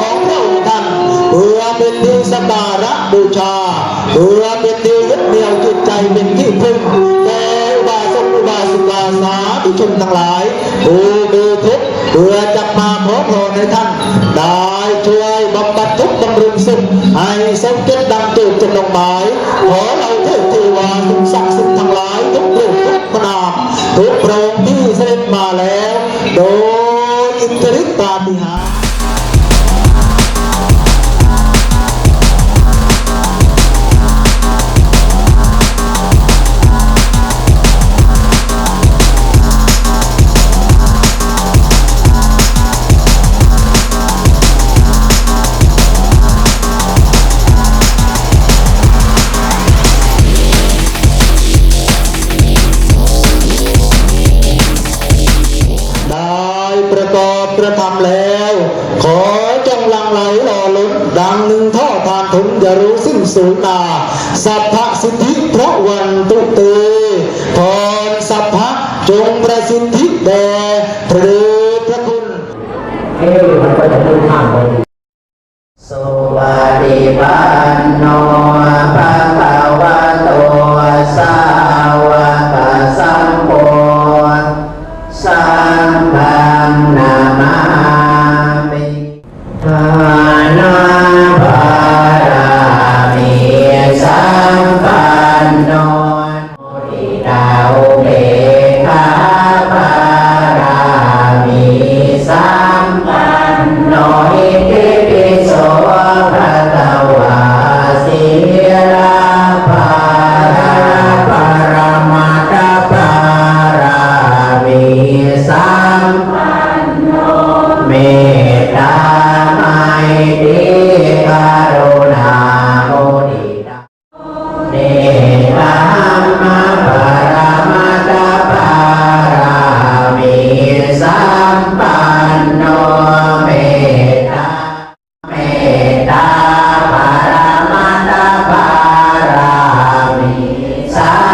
ของพองหมือนที่สการะบูชาเพื่อเป็นที่ยึดเหนียวจิตใจเป็นที่พึ่งแก่อุบาสกอุาสิกาสาธุชนทั้งหลายผู้มีทุกเพื่อจะมาขอพรในท่านได้ช่วยบำบัดทุกข์บำรุงสุขให้สมเกตดังจุดจนลงหมายขอเราเทพเทวาทุกศักดิ์สิทธิ์ทั้งหลายทุกกลุ่มทุกพนามทุกโปรงที่เสด็จมาแล้ว โดยอินทริตาฏิหาร กระทำแล้ว ขอจงลังไหลรอล้นดังหนึ่งท่อทานทุนอย่ารู้สิ้นสูญนาสัพพะสิทธิพระวันตุเตพรสัพพะจงประสิทธิแด่พระเดชพระคุณเอ้ยมันก็จะพูดข้ามไปสวัสดีบ้านนอน Sara